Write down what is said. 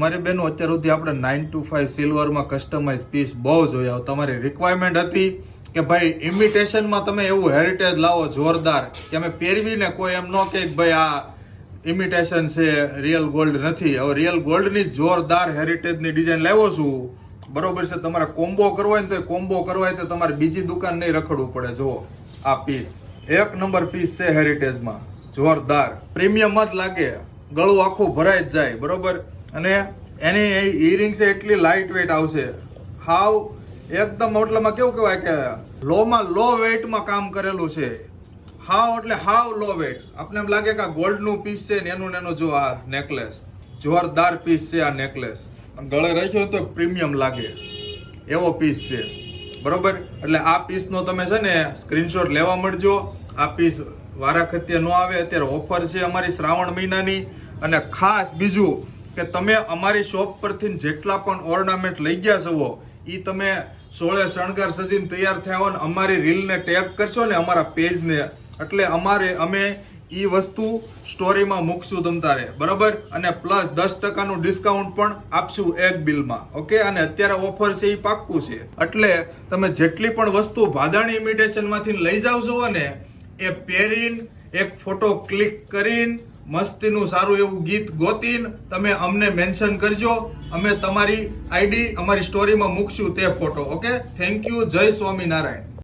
મારી બેનો, અત્યાર સુધી આપણે નાઇન ટુ ફાઈવ સિલ્વરમાં કસ્ટમાઇઝ પીસ બહુ જોયા. તમારી રિક્વાયરમેન્ટ હતી કે ભાઈ ઇમિટેશનમાં તમે એવું હેરિટેજ લાવો જોરદાર કે અમે પહેરવીને કોઈ એમ ન કે ભાઈ, આ ઇમિટેશન છે રિયલ ગોલ્ડ નથી. હવે રિયલ ગોલ્ડની જોરદાર હેરિટેજની ડિઝાઇન લાવ્યો છું. બરોબર છે, તમારે કોમ્બો કરવો હોય ને તો કોમ્બો કરવો હોય તો તમારે બીજી દુકાન નહીં રખડવું પડે. જુઓ, આ પીસ એક નંબર પીસ છે હેરિટેજમાં જોરદાર. પ્રીમિયમ જ લાગે. ગળું આખું ભરાઈ જ જાય. બરોબર? અને એની ઇયરિંગ્સ એટલી લાઇટ વેટ આવશે. હાવ એકદમ ઓટલામાં કેવું કહેવાય કે લોમાં લો વેઇટમાં કામ કરેલું છે. હાવ એટલે હાવ લો વેટ આપણે એમ લાગે કે આ ગોલ્ડનું પીસ છે ને એનું ને એનું જો આ નેકલેસ જોરદાર પીસ છે આ નેકલેસ ગળે રાખ્યો તો પ્રીમિયમ લાગે. એવો પીસ છે. બરોબર? એટલે આ પીસનો તમે છે ને સ્ક્રીનશોટ લેવા મળજો. આ પીસ વારાખત્ય ન આવે. અત્યારે ઓફર છે અમારી શ્રાવણ મહિનાની. અને ખાસ બીજું કે તમે અમારી શોપ પરથી જેટલા પણ ઓર્નામેન્ટ લઈ ગયા છો એ તમે સોળે શણગાર સજીને તૈયાર થયા હોય ને અમારી રીલને ટેગ કરશો ને અમારા પેજને એટલે અમારે, અમે એ વસ્તુ સ્ટોરીમાં મૂકશું તમ તારે. બરાબર? અને પ્લસ દસ ટકાનું ડિસ્કાઉન્ટ પણ આપશું એક બિલમાં. ઓકે? અને અત્યારે ઓફર છે એ પાક્કું છે. એટલે તમે જેટલી પણ વસ્તુ ભાદાણી ઇમિટેશનમાંથી લઈ જાવ છો ને, એ પહેરીને એક ફોટો ક્લિક કરીને મસ્તીનું સારું એવું ગીત ગોતીન તમે અમને મેન્શન કરજો. અમે તમારી આઈડી અમારી સ્ટોરીમાં મૂકશું તે ફોટો ઓકે થેન્ક યુ જય સ્વામિનારાયણ.